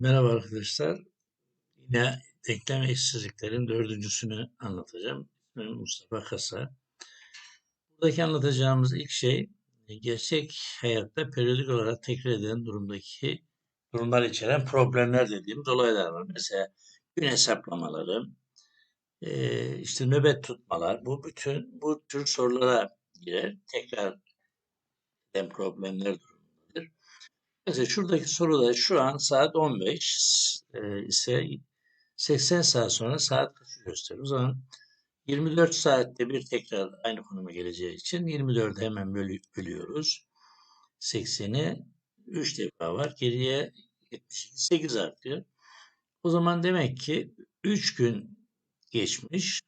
Merhaba arkadaşlar. Yine denklem eşsizliklerin dördüncüsünü anlatacağım. İsmim Mustafa Kasa. Buradaki anlatacağımız ilk şey gerçek hayatta periyodik olarak tekrar edilen durumdaki durumlar içeren problemler dediğimiz olaylar var. Mesela gün hesaplamaları, e, işte nöbet tutmalar, bu bütün bu tür sorulara girer. Tekrar eden problemler durumundadır. Mesela şuradaki soruda şu an saat 15 e, ise 80 saat sonra saat kaçı gösterir? O zaman 24 saatte bir tekrar aynı konuma geleceği için 24'ü hemen bölü, bölüyoruz. 80'i 3 defa var. Geriye 72, 8 artıyor. O zaman demek ki 3 gün geçmiş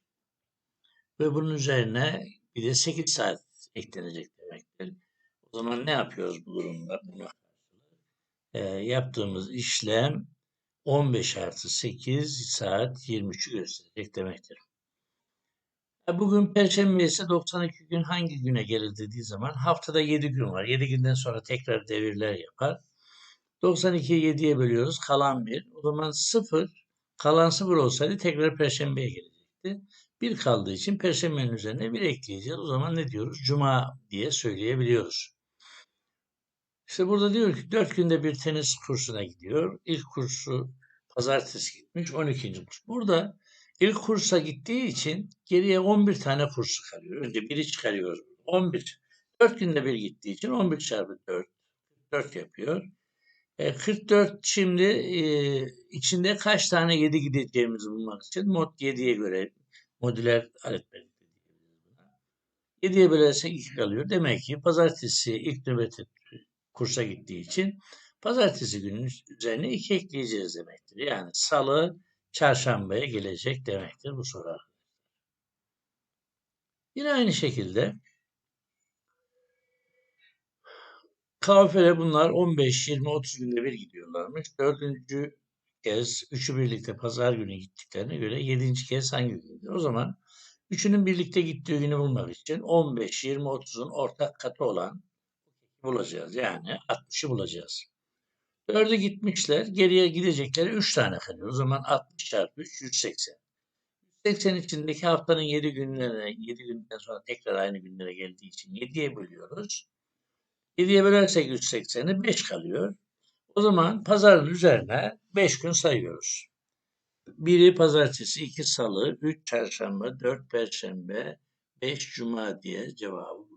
ve bunun üzerine bir de 8 saat eklenecek demektir. O zaman ne yapıyoruz bu durumda? Buna e, yaptığımız işlem 15 artı 8 saat 23'ü gösterecek demektir. Bugün Perşembe ise 92 gün hangi güne gelir dediği zaman haftada 7 gün var. 7 günden sonra tekrar devirler yapar. 92'yi 7'ye bölüyoruz. Kalan 1. O zaman 0 kalan 0 olsaydı tekrar Perşembe'ye gelecekti. 1 kaldığı için Perşembe'nin üzerine 1 ekleyeceğiz. O zaman ne diyoruz? Cuma diye söyleyebiliyoruz. İşte burada diyor ki 4 günde bir tenis kursuna gidiyor. İlk kursu pazartesi gitmiş 12. kurs. Burada ilk kursa gittiği için geriye 11 tane kursu kalıyor. Önce biri çıkarıyoruz. 11. 4 günde bir gittiği için 11 çarpı 4. 4 yapıyor. E, 44 şimdi e, içinde kaç tane 7 gideceğimizi bulmak için mod 7'ye göre modüler aritmetik 7'ye bölersek 2 kalıyor. Demek ki pazartesi ilk nöbeti kursa gittiği için pazartesi günün üzerine 2 ekleyeceğiz demektir. Yani salı çarşambaya gelecek demektir bu soru. Yine aynı şekilde Kafile bunlar 15, 20, 30 günde bir gidiyorlarmış. Dördüncü kez üçü birlikte pazar günü gittiklerine göre yedinci kez hangi gündür? O zaman üçünün birlikte gittiği günü bulmak için 15, 20, 30'un ortak katı olan bulacağız. Yani 60'ı bulacağız. Dördü gitmişler. Geriye gidecekleri 3 tane kalıyor. O zaman 60 çarpı 3 180. 180 içindeki haftanın 7 günlerine 7 günden sonra tekrar aynı günlere geldiği için 7'ye bölüyoruz. 7'ye bölersek 180'i 5 kalıyor. O zaman pazarın üzerine 5 gün sayıyoruz. Biri pazartesi, iki salı, üç çarşamba, dört perşembe, beş cuma diye cevabı.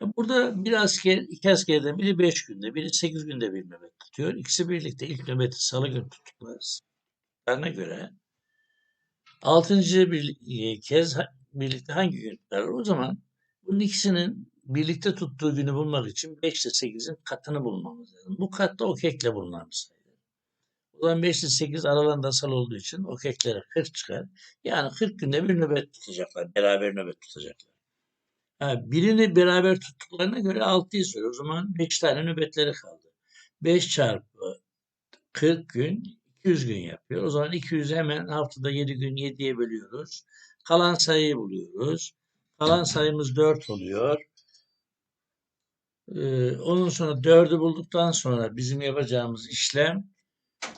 Burada bir asker, iki askerden biri beş günde, biri sekiz günde bir nöbet tutuyor. İkisi birlikte ilk nöbeti salı günü tuttuklarına göre altıncı bir e, kez birlikte hangi gün tutarlar? O zaman bunun ikisinin birlikte tuttuğu günü bulmak için 5 ile 8'in katını bulmamız lazım. Bu katta o kekle bulunan bir sayı. O zaman 5 ile 8 aralarında asal olduğu için o keklere 40 çıkar. Yani 40 günde bir nöbet tutacaklar. Beraber nöbet tutacaklar. Birini beraber tuttuklarına göre 6'yı söylüyor. O zaman 5 tane nöbetleri kaldı. 5 çarpı 40 gün 200 gün yapıyor. O zaman 200'ü hemen haftada 7 gün 7'ye bölüyoruz. Kalan sayıyı buluyoruz. Kalan sayımız 4 oluyor. Ee, onun sonra 4'ü bulduktan sonra bizim yapacağımız işlem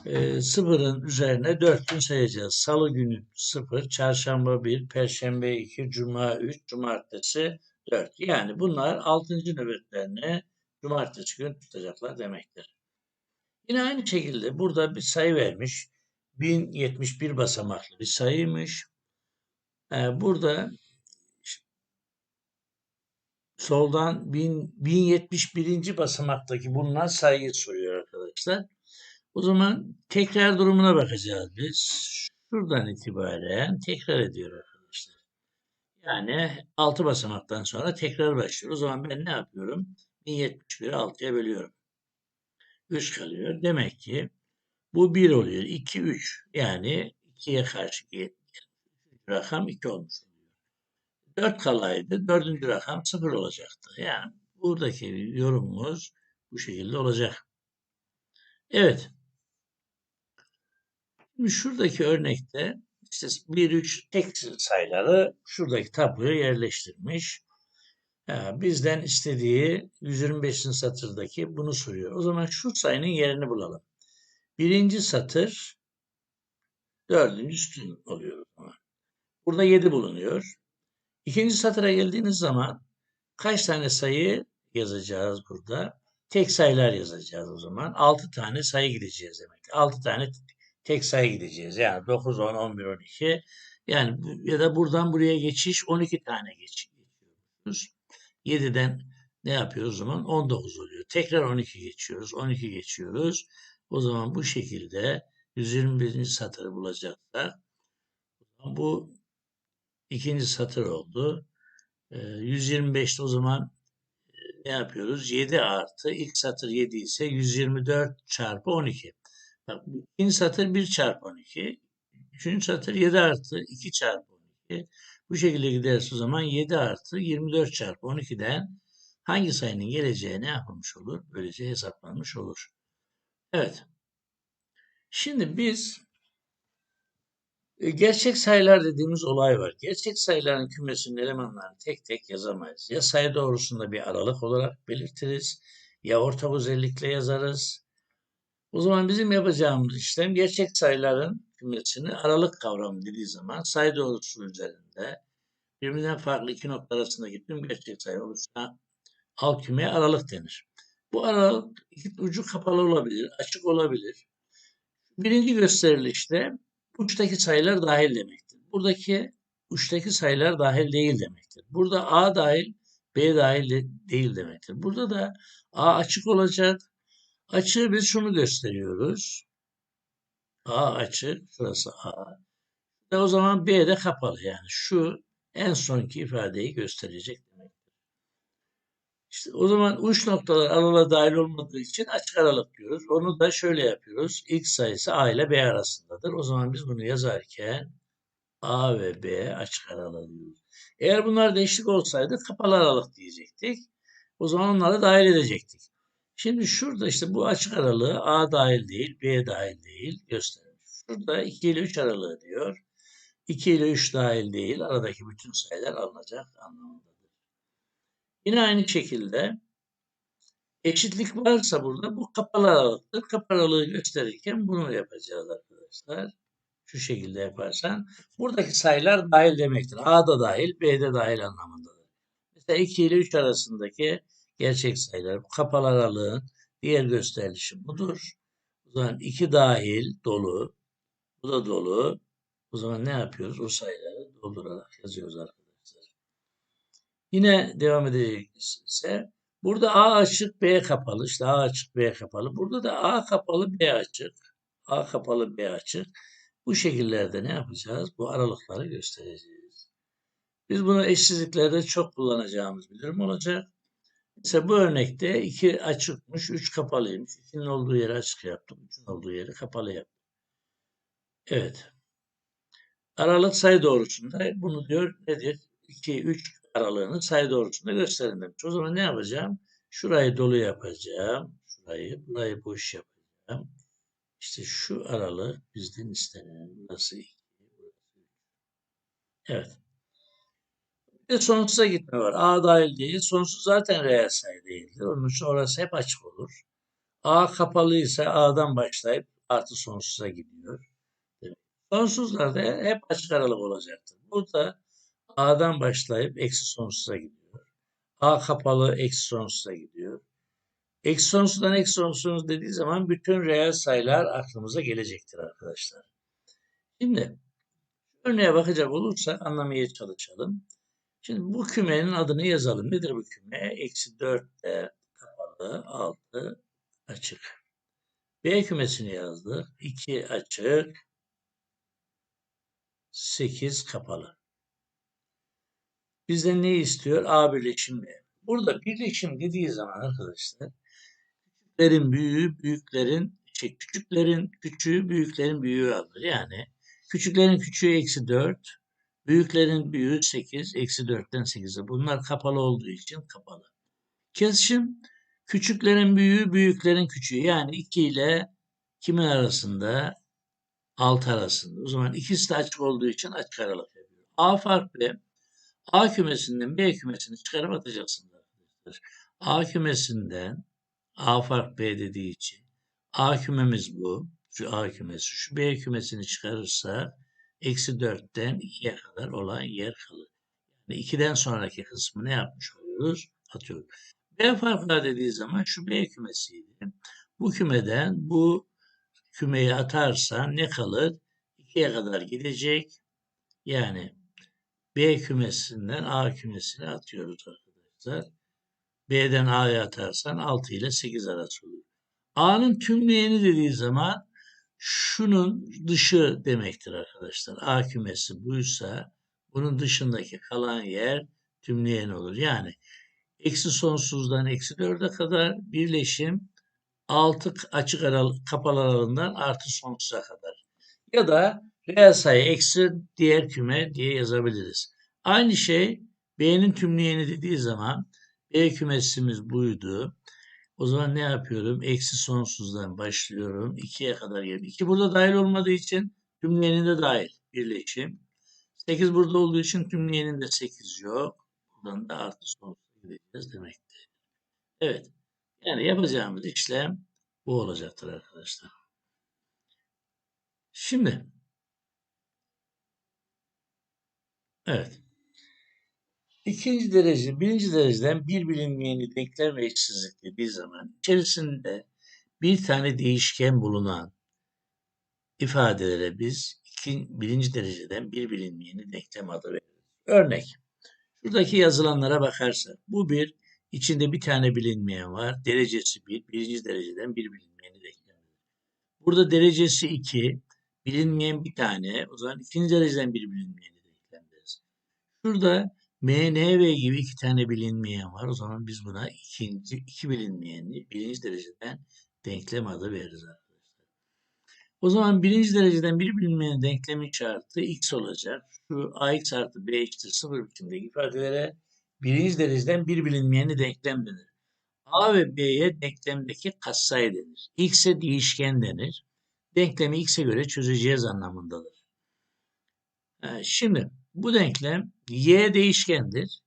e, sıfırın üzerine 4 gün sayacağız. Salı günü 0, çarşamba 1, perşembe 2, cuma 3, cumartesi 4. Yani bunlar 6. nöbetlerini cumartesi gün tutacaklar demektir. Yine aynı şekilde burada bir sayı vermiş. 1071 basamaklı bir sayıymış. Ee, burada soldan 1000, 1071. basamaktaki bulunan sayıyı soruyor arkadaşlar. O zaman tekrar durumuna bakacağız biz. Şuradan itibaren tekrar ediyor arkadaşlar. Yani 6 basamaktan sonra tekrar başlıyor. O zaman ben ne yapıyorum? 1071'i 6'ya bölüyorum. 3 kalıyor. Demek ki bu 1 oluyor. 2, 3. Yani 2'ye karşı rakam 2 olmuş. 4 kalaydı. Dördüncü rakam 0 olacaktı. Yani buradaki yorumumuz bu şekilde olacak. Evet. Şimdi şuradaki örnekte işte 1, 3 tek sayıları şuradaki tabloya yerleştirmiş. Ha, bizden istediği 125. satırdaki bunu soruyor. O zaman şu sayının yerini bulalım. Birinci satır dördüncü sütun oluyor. Burada 7 bulunuyor. İkinci satıra geldiğiniz zaman kaç tane sayı yazacağız burada? Tek sayılar yazacağız o zaman. 6 tane sayı gideceğiz demek. 6 tane tek sayı gideceğiz. Yani 9, 10, 11, 12. Yani ya da buradan buraya geçiş 12 tane geç- geçiyoruz. 7'den ne yapıyoruz zaman? 19 oluyor. Tekrar 12 geçiyoruz. 12 geçiyoruz. O zaman bu şekilde 121. satırı bulacaksak bu ikinci satır oldu. Ee, 125'te o zaman e, ne yapıyoruz? 7 artı ilk satır 7 ise 124 çarpı 12. Bak, satır 1 çarpı 12. Üçüncü satır 7 artı 2 çarpı 12. Bu şekilde giderse o zaman 7 artı 24 çarpı 12'den hangi sayının geleceği ne olur? Böylece hesaplanmış olur. Evet. Şimdi biz e, gerçek sayılar dediğimiz olay var. Gerçek sayıların kümesinin elemanlarını tek tek yazamayız. Ya sayı doğrusunda bir aralık olarak belirtiriz ya ortak özellikle yazarız. O zaman bizim yapacağımız işlem gerçek sayıların kümesini aralık kavramı dediği zaman sayı doğrusu üzerinde birbirinden farklı iki nokta arasındaki tüm gerçek sayı olursa alt kümeye aralık denir. Bu aralık iki ucu kapalı olabilir, açık olabilir. Birinci gösterilişte uçtaki sayılar dahil demektir. Buradaki uçtaki sayılar dahil değil demektir. Burada A dahil, B dahil de- değil demektir. Burada da A açık olacak. Açığı biz şunu gösteriyoruz. A açık, şurası A. Ve o zaman B de kapalı yani şu en sonki ifadeyi gösterecek demek. İşte o zaman uç noktalar aralığa dahil olmadığı için açık aralık diyoruz. Onu da şöyle yapıyoruz. X sayısı A ile B arasındadır. O zaman biz bunu yazarken A ve B açık aralık diyoruz. Eğer bunlar değişik olsaydı kapalı aralık diyecektik. O zaman onları dahil edecektik. Şimdi şurada işte bu açık aralığı A dahil değil, B dahil değil gösterilmiş. Şurada 2 ile 3 aralığı diyor. 2 ile 3 dahil değil. Aradaki bütün sayılar alınacak anlamındadır. Yine aynı şekilde eşitlik varsa burada bu kapalı aralıktır. Kapalı aralığı gösterirken bunu yapacağız arkadaşlar. Şu şekilde yaparsan buradaki sayılar dahil demektir. A da dahil, B de dahil anlamındadır. Mesela 2 ile 3 arasındaki gerçek sayılar. Kapalı aralığın diğer gösterilişi budur. O zaman 2 dahil dolu. Bu da dolu. O zaman ne yapıyoruz? O sayıları doldurarak yazıyoruz arkadaşlar. Yine devam edeceğiz ise burada A açık B kapalı. İşte A açık B kapalı. Burada da A kapalı B açık. A kapalı B açık. Bu şekillerde ne yapacağız? Bu aralıkları göstereceğiz. Biz bunu eşsizliklerde çok kullanacağımız bir durum olacak. Mesela bu örnekte 2 açıkmış, 3 kapalıymış. 2'nin olduğu yeri açık yaptım. 3'ün olduğu yeri kapalı yaptım. Evet. Aralık sayı doğrusunda bunu diyor nedir? 2, 3 aralığını sayı doğrusunda gösterin demiş. O zaman ne yapacağım? Şurayı dolu yapacağım. Şurayı, burayı boş yapacağım. İşte şu aralık bizden istenen. Burası 2, burası 3. Evet. Ve sonsuza gitme var. A dahil değil. Sonsuz zaten reel sayı değildir. Onun için orası hep açık olur. A kapalıysa A'dan başlayıp artı sonsuza gidiyor. Sonsuzlarda hep açık aralık olacaktır. Burada A'dan başlayıp eksi sonsuza gidiyor. A kapalı eksi sonsuza gidiyor. Eksi sonsuzdan eksi sonsuz dediği zaman bütün reel sayılar aklımıza gelecektir arkadaşlar. Şimdi örneğe bakacak olursak anlamaya çalışalım. Şimdi bu kümenin adını yazalım. Nedir bu küme? Eksi 4 de kapalı, 6 açık. B kümesini yazdık. 2 açık, 8 kapalı. Bizden ne istiyor? A birleşim B. Burada birleşim dediği zaman arkadaşlar küçüklerin büyüğü, büyüklerin şey, küçüklerin küçüğü, büyüklerin büyüğü alır. Yani küçüklerin küçüğü eksi 4, büyüklerin büyüğü 8, eksi 4'ten 8'e. Bunlar kapalı olduğu için kapalı. Kesişim küçüklerin büyüğü, büyüklerin küçüğü. Yani 2 ile kimin arasında? 6 arasında. O zaman ikisi de açık olduğu için açık aralık yapıyor. A farklı. A kümesinden B kümesini çıkarıp atacaksınız arkadaşlar. A kümesinden A fark B dediği için A kümemiz bu. Şu A kümesi. Şu B kümesini çıkarırsa eksi 4'ten 2'ye kadar olan yer kalır. Yani 2'den sonraki kısmı ne yapmış oluyoruz? Atıyoruz. B farklar dediği zaman şu B kümesiydi. Bu kümeden bu kümeyi atarsan ne kalır? 2'ye kadar gidecek. Yani B kümesinden A kümesine atıyoruz arkadaşlar. B'den A'ya atarsan 6 ile 8 arası olur. A'nın tümleyeni dediği zaman şunun dışı demektir arkadaşlar. A kümesi buysa bunun dışındaki kalan yer tümleyen olur. Yani eksi sonsuzdan eksi 4'e kadar birleşim 6 açık aralık kapalı aralığından artı sonsuza kadar. Ya da reel sayı eksi diğer küme diye yazabiliriz. Aynı şey B'nin tümleyeni dediği zaman B kümesimiz buydu. O zaman ne yapıyorum? Eksi sonsuzdan başlıyorum. 2'ye kadar geliyorum. 2 burada dahil olmadığı için tümleyeni de dahil. Birleşim. 8 burada olduğu için tümleyenin de 8 yok. Buradan da artı sonsuza gideceğiz demektir. Evet. Yani yapacağımız işlem bu olacaktır arkadaşlar. Şimdi evet. İkinci derece, birinci dereceden bir bilinmeyeni denklem ve eşsizlik dediği zaman içerisinde bir tane değişken bulunan ifadelere biz iki, birinci dereceden bir bilinmeyeni denklem adı veririz. Örnek, şuradaki yazılanlara bakarsak bu bir, içinde bir tane bilinmeyen var. Derecesi bir, birinci dereceden bir bilinmeyeni denklem. Burada derecesi iki, bilinmeyen bir tane, o zaman ikinci dereceden bir bilinmeyeni denklem deriz. Şurada M, N, V gibi iki tane bilinmeyen var. O zaman biz buna ikinci, iki bilinmeyeni birinci dereceden denklem adı veririz arkadaşlar. O zaman birinci dereceden bir bilinmeyen denklemin şartı x olacak. Şu ax artı b eşittir sıfır biçimdeki ifadelere birinci dereceden bir bilinmeyeni denklem denir. A ve B'ye denklemdeki katsayı denir. X'e değişken denir. Denklemi X'e göre çözeceğiz anlamındadır. Şimdi bu denklem y değişkendir.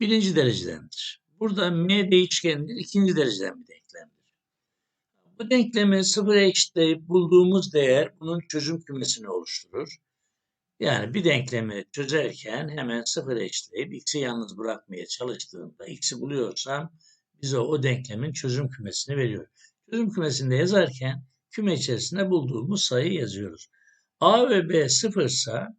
Birinci derecedendir. Burada m değişkendir. ikinci dereceden bir denklemdir. Bu denklemi sıfıra eşitleyip bulduğumuz değer bunun çözüm kümesini oluşturur. Yani bir denklemi çözerken hemen sıfıra eşitleyip x'i yalnız bırakmaya çalıştığımda x'i buluyorsam bize o denklemin çözüm kümesini veriyor. Çözüm kümesinde yazarken küme içerisinde bulduğumuz sayı yazıyoruz. A ve B sıfırsa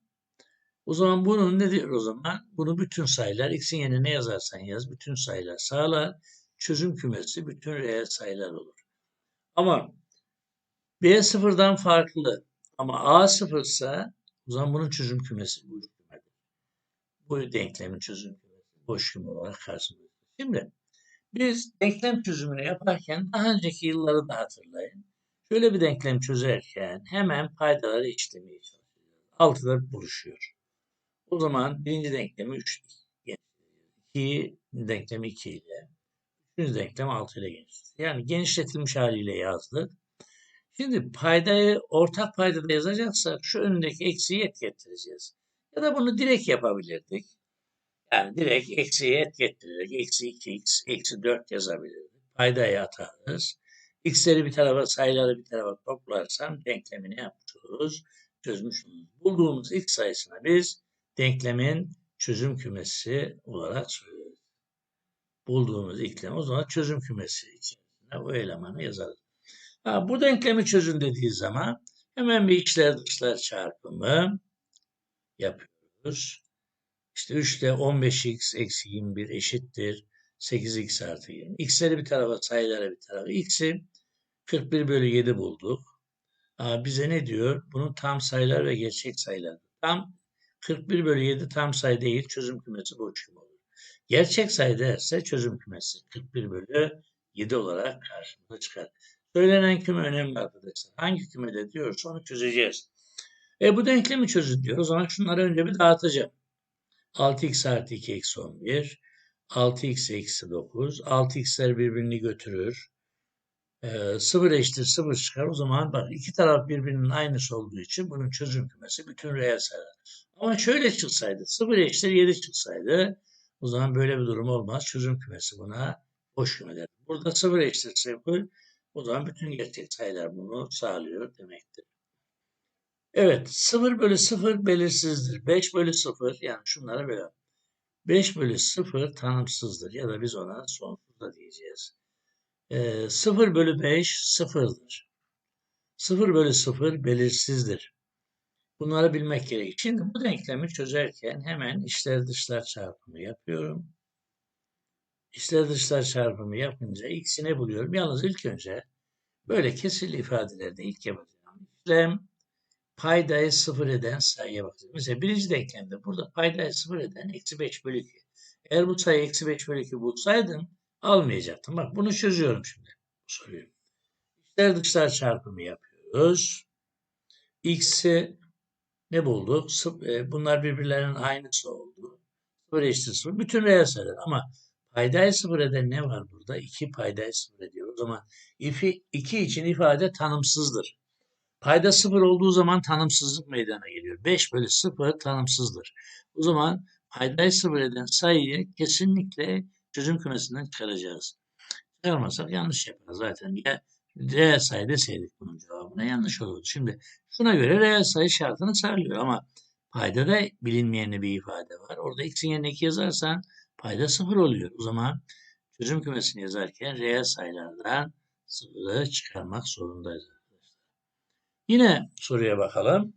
o zaman bunun nedir o zaman? Bunu bütün sayılar x'in yerine ne yazarsan yaz bütün sayılar sağlar. Çözüm kümesi bütün reel sayılar olur. Ama B sıfırdan farklı ama A sıfırsa o zaman bunun çözüm kümesi bu kümedir. Bu denklemin çözüm kümesi boş küme olarak karşımızda. Şimdi biz denklem çözümünü yaparken daha önceki yılları da hatırlayın. Şöyle bir denklem çözerken hemen paydaları eşitlemeye çalışıyoruz. Altıda buluşuyor. O zaman birinci denklemi 3 2 denklemi 2 ile üçüncü denklem 6 ile genişletiyor. Yani genişletilmiş haliyle yazdık. Şimdi paydayı ortak paydada yazacaksak şu önündeki eksiği et getireceğiz. Ya da bunu direkt yapabilirdik. Yani direkt eksiği et getirerek eksi 2x, eksi 4 yazabilirdik. Paydayı atarız. X'leri bir tarafa, sayıları bir tarafa toplarsam denklemini yapmış oluruz. Çözmüş oluruz. Bulduğumuz x sayısına biz denklemin çözüm kümesi olarak söylüyoruz. Bulduğumuz denklem o zaman çözüm kümesi içerisinde o elemanı yazarız. Ha, bu denklemi çözün dediği zaman hemen bir içler dışlar çarpımı yapıyoruz. İşte 3 ile 15x eksi 21 eşittir 8x artı 20. X'leri bir tarafa sayıları bir tarafa. X'i 41 bölü 7 bulduk. Aa, bize ne diyor? Bunun tam sayılar ve gerçek sayılar. Tam 41 bölü 7 tam sayı değil çözüm kümesi boş küme olur. Gerçek sayı derse çözüm kümesi 41 bölü 7 olarak karşımıza çıkar. Söylenen küme önemli arkadaşlar. Hangi kümede diyorsa onu çözeceğiz. E bu denklemi çözün diyor. O zaman şunları önce bir dağıtacağım. 6x artı 2 eksi 11. 6x eksi 9. 6x'ler birbirini götürür. e, sıfır eşittir sıfır çıkar. O zaman bak iki taraf birbirinin aynısı olduğu için bunun çözüm kümesi bütün reel sayılar. Ama şöyle çıksaydı sıfır eşittir 7 çıksaydı o zaman böyle bir durum olmaz. Çözüm kümesi buna boş küme der. Burada sıfır eşittir sıfır o zaman bütün gerçek sayılar bunu sağlıyor demektir. Evet 0 bölü 0 belirsizdir. 5 bölü 0 yani şunlara böyle. 5 bölü 0 tanımsızdır ya da biz ona sonsuz da diyeceğiz. E, 0 bölü 5 sıfırdır. 0 bölü 0 belirsizdir. Bunları bilmek gerek. Şimdi bu denklemi çözerken hemen içler dışlar çarpımı yapıyorum. İçler dışlar çarpımı yapınca x'i ne buluyorum? Yalnız ilk önce böyle kesirli ifadelerde ilk yapacağım işlem paydayı sıfır eden sayıya bakacağız. Mesela birinci denklemde burada paydayı sıfır eden eksi 5 bölü 2. Eğer bu sayı eksi 5 bölü 2 bulsaydım almayacaktım. Bak bunu çözüyorum şimdi. Bu. İçler dışlar çarpımı yapıyoruz. X'i ne bulduk? E, bunlar birbirlerinin aynısı oldu. Sıfır eşittir sıfır. Bütün reel sayılar. Ama paydayı sıfır eden ne var burada? 2 paydayı sıfır ediyor. O zaman 2 için ifade tanımsızdır. Payda sıfır olduğu zaman tanımsızlık meydana geliyor. 5 bölü 0 tanımsızdır. O zaman paydayı sıfır eden sayıyı kesinlikle çözüm kümesinden çıkaracağız. Çıkarmasak yanlış yaparız zaten. Ya reel sayı deseydik bunun cevabına yanlış olurdu. Şimdi şuna göre reel sayı şartını sağlıyor ama payda da bilinmeyen bir ifade var. Orada x'in yerine 2 yazarsan payda sıfır oluyor. O zaman çözüm kümesini yazarken reel sayılardan sıfırı çıkarmak zorundayız. Yine soruya bakalım.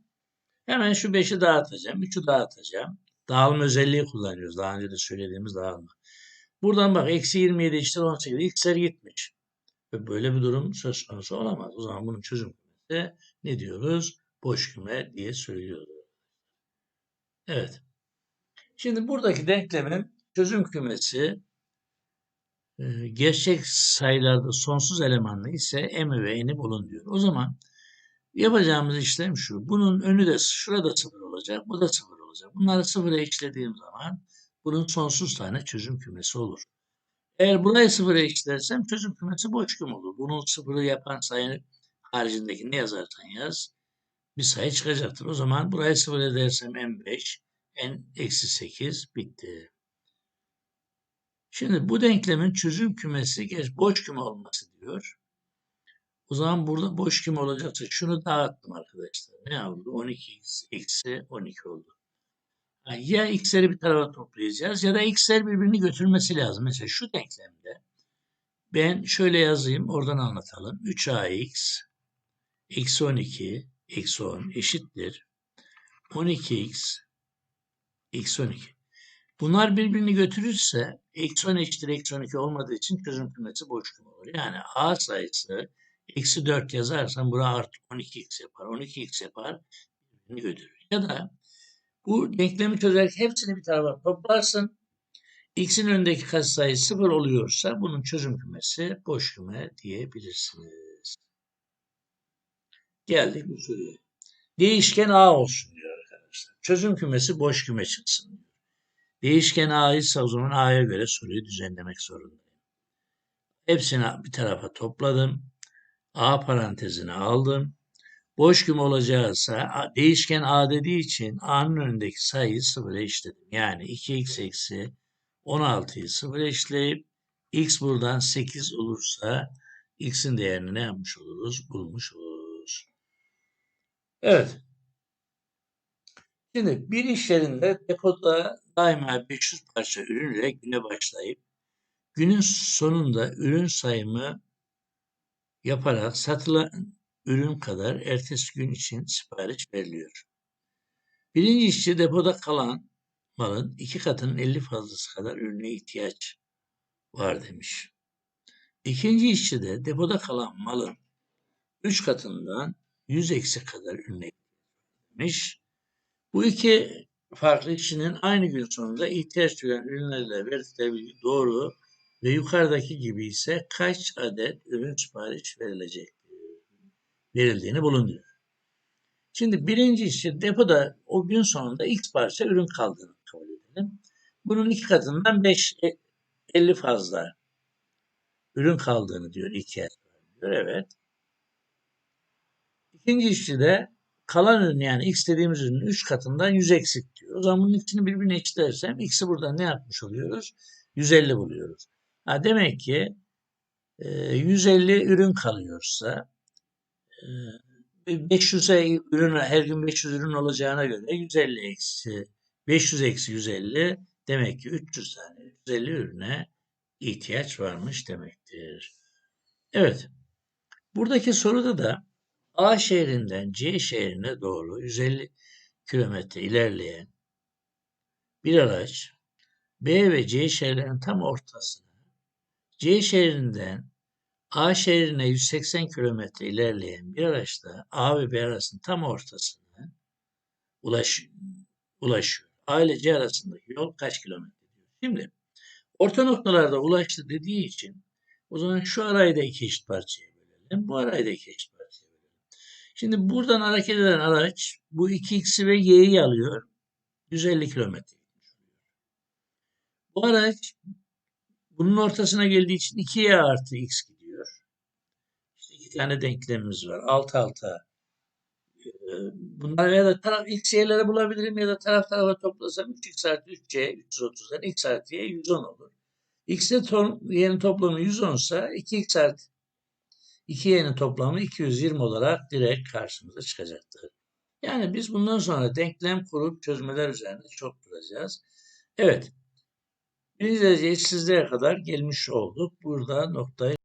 Hemen şu 5'i dağıtacağım. 3'ü dağıtacağım. Dağılma özelliği kullanıyoruz. Daha önce de söylediğimiz dağılma. Buradan bak eksi 27 eşittir 18. X'ler gitmiş. Ve böyle bir durum söz konusu olamaz. O zaman bunun çözüm kümesi ne diyoruz? Boş küme diye söylüyoruz. Evet. Şimdi buradaki denklemin çözüm kümesi e, gerçek sayılarda sonsuz elemanlı ise m ve n'i bulun diyor. O zaman Yapacağımız işlem şu. Bunun önü de şurada sıfır olacak. Bu da sıfır olacak. Bunları sıfıra eşlediğim zaman bunun sonsuz tane çözüm kümesi olur. Eğer burayı sıfıra eşlersem çözüm kümesi boş küme olur. Bunun sıfırı yapan sayı haricindeki ne yazarsan yaz bir sayı çıkacaktır. O zaman burayı sıfır edersem m5 n eksi 8 bitti. Şimdi bu denklemin çözüm kümesi geç boş küme olması diyor. O zaman burada boş kim olacaksa şunu dağıttım arkadaşlar. Ne oldu? 12x eksi 12 oldu. Ya x'leri bir tarafa toplayacağız ya da x'ler birbirini götürmesi lazım. Mesela şu denklemde ben şöyle yazayım oradan anlatalım. 3ax eksi 12 eksi 10 eşittir. 12x eksi 12. Bunlar birbirini götürürse eksi 10 eşittir eksi 12 olmadığı için çözüm kümesi boş olur. Yani a sayısı eksi 4 yazarsam bura artı 12x yapar. 12x yapar. Birbirini götürür. Ya da bu denklemi çözerek hepsini bir tarafa toplarsın. X'in önündeki katsayı 0 oluyorsa bunun çözüm kümesi boş küme diyebilirsiniz. Geldik bu soruya. Değişken A olsun diyor arkadaşlar. Çözüm kümesi boş küme çıksın. Değişken A ise o zaman A'ya göre soruyu düzenlemek zorundayım. Hepsini bir tarafa topladım. A parantezine aldım. Boş küme olacaksa değişken A dediği için A'nın önündeki sayıyı sıfıra eşitledim. Yani 2x eksi 16'yı sıfıra eşitleyip x buradan 8 olursa x'in değerini ne yapmış oluruz? Bulmuş oluruz. Evet. Şimdi bir iş yerinde depoda daima 500 parça ürünle güne başlayıp günün sonunda ürün sayımı yaparak satılan ürün kadar ertesi gün için sipariş veriliyor. Birinci işçi depoda kalan malın iki katının 50 fazlası kadar ürüne ihtiyaç var demiş. İkinci işçi de depoda kalan malın üç katından 100 eksi kadar ürüne demiş. Bu iki farklı işçinin aynı gün sonunda ihtiyaç duyan ürünlerle verdikleri doğru ve yukarıdaki gibi ise kaç adet ürün sipariş verilecek verildiğini bulunuyor. Şimdi birinci işi depoda o gün sonunda x parça ürün kaldığını kabul edelim. Bunun iki katından 5 50 fazla ürün kaldığını diyor ihtiyaç diyor. Evet. İkinci işçi de kalan ürün yani x dediğimiz ürünün 3 katından 100 eksik diyor. O zaman bunun ikisini birbirine eşitlersem x'i buradan ne yapmış oluyoruz? 150 buluyoruz. Ha, demek ki e, 150 ürün kalıyorsa e, 500'e ürün her gün 500 ürün olacağına göre 150 eksi 500 eksi 150 demek ki 300 tane 350 ürüne ihtiyaç varmış demektir. Evet. Buradaki soruda da A şehrinden C şehrine doğru 150 kilometre ilerleyen bir araç B ve C şehirlerinin tam ortasına C şehrinden A şehrine 180 kilometre ilerleyen bir araçta A ve B arasının tam ortasına ulaş, ulaşıyor. A ile C arasındaki yol kaç kilometre. Şimdi orta noktalarda ulaştı dediği için o zaman şu arayı da iki eşit parçaya bölelim. Bu arayı da iki eşit parçaya bölelim. Şimdi buradan hareket eden araç bu 2x'i ve y'yi alıyor. 150 kilometre. Bu araç bunun ortasına geldiği için 2y artı x gidiyor. Tane denklemimiz var. Alt alta. Ee, Bunlar ya da taraf x y'leri bulabilirim ya da taraf tarafa toplasam 3x artı 3c 330'dan x artı y 110 olur. x ile to y'nin toplamı 110 ise 2x artı 2y'nin toplamı 220 olarak direkt karşımıza çıkacaktır. Yani biz bundan sonra denklem kurup çözmeler üzerinde çok duracağız. Evet. Birinci derece eşsizliğe kadar gelmiş olduk. Burada noktayı